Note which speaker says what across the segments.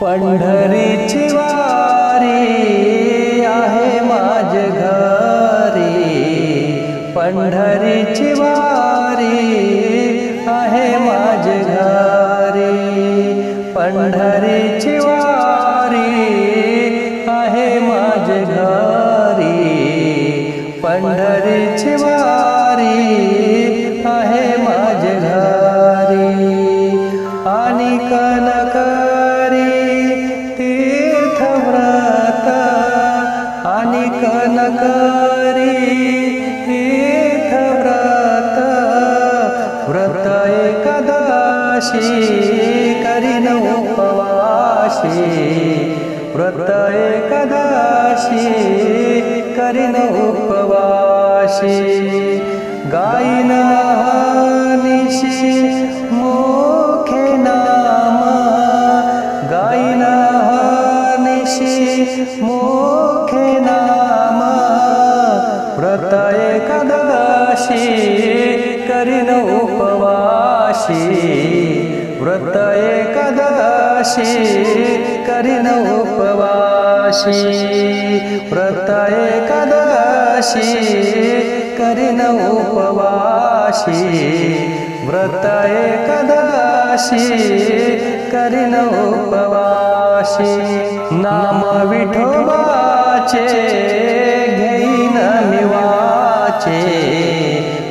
Speaker 1: पंढरीची वारी आहे माझ घरी. पंढरीची वारी आहे माझ घरी. पंढरीची वारी आहे माझ घरी. कनकारी तीर्थव्रत व्रत एकादशी करीन उपवाशी व्रत एकादशी करीन उपवाशी गायन निशी मुखे नाम। करीन उपवाशी व्रत एकादशी करीन उपवाशी व्रत एकादशी करीन उपवाशी व्रत एकादशी करीन उपवाशी नाम विठोबाचे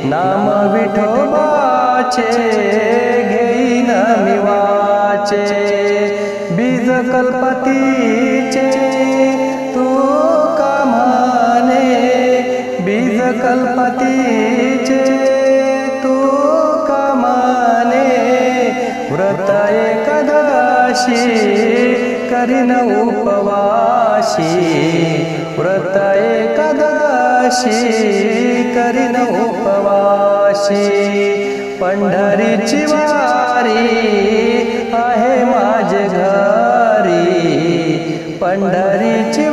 Speaker 1: नाम विठोबाचे घेईन मी वाचे. बीज कल्पतीचे तू कामाने बीज कल्पतीचे तू कामाने व्रत एकादशी करीन उपवाशी. व्रत एकादशी करीन उपवाशी पंढरीची वारी आहे माझे घरी. पंढरीची